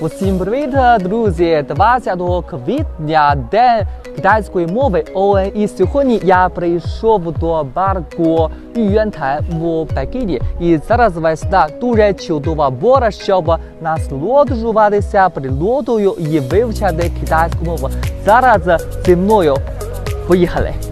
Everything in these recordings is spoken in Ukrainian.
Усім привіт, друзі! 20 квітня день китайської мови ОН. І сьогодні я прийшов до парку Ююантай в Пекіні. І зараз весна дуже чудова пора, щоб насолоджуватися природою і вивчати китайську мову. Зараз зі мною поїхали!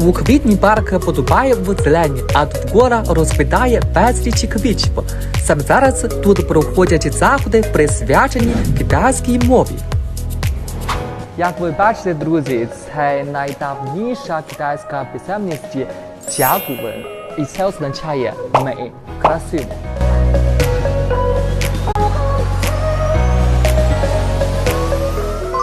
У квітні парк подобає в зелені, а довкола розквітає безліч квітів. Саме зараз тут проходять заходи, присвячені китайській мові. Як ви бачите, друзі, це найдавніша китайська писемність Джагувен. І це означає мей, красиво.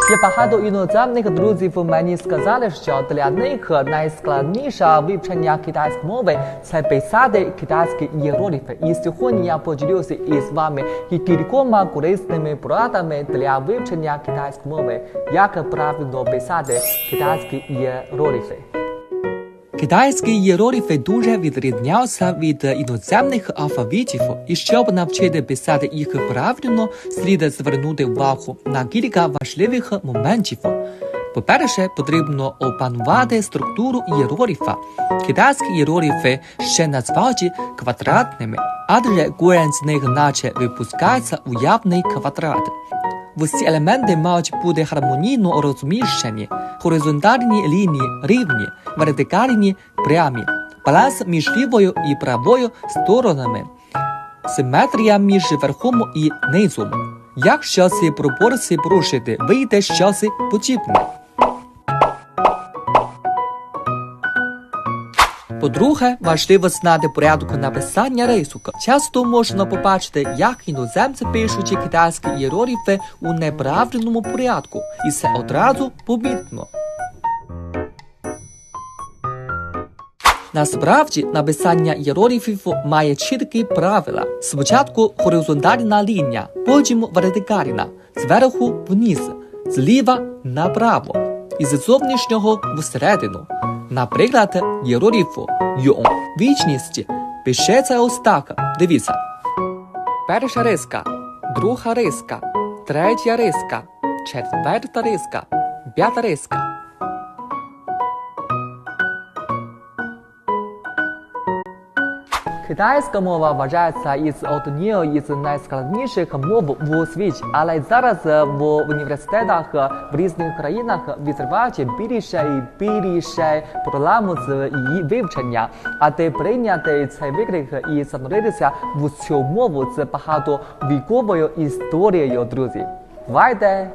Є багато іноземних друзів мені сказали, що для них найскладніше вивчення китайської мови це писати китайські іерогліфи. І сьогодні я поділюся із вами і кількома корисними порадами для вивчення китайської мови, як правильно писати китайські іерогліфи. Китайські іерогліфи дуже відрізняються від іноземних алфавітів, і щоб навчити писати їх правильно, слід звернути увагу на кілька важливих моментів. По-перше, потрібно опанувати структуру іерогліфа. Китайські іерогліфи ще називають квадратними, адже кожен з них наче випускається уявний квадрат. Усі елементи мають бути гармонійно розміщені, горизонтальні лінії рівні, вертикальні прямі, баланс між лівою і правою сторонами, симетрія між верхом і низом. Якщо ці пропорції порушити, вийде щось подібне. По-друге, важливо знати порядок написання рисунка. Часто можна побачити, як іноземці пишуть китайські іерогліфи у неправильному порядку, і це одразу помітно. Насправді, написання іерогліфів має чіткі правила. Спочатку горизонтальна лінія, потім вертикальна, зверху вниз, зліва направо, і з зовнішнього всередину. Наприклад, іерогліфу «йон» – вічність пишеться ось так. Дивіться. Перша риска, друга риска, третя риска, четверта риска, п'ята риска. Китайська мова вважається із однією із найскладніших мов у світі, але зараз в університетах в різних країнах відкривають більше і більше програм з її вивчення. А де прийняти цей виклик і зануритися в цю мову з багатовіковою історією, друзі. Бувайте!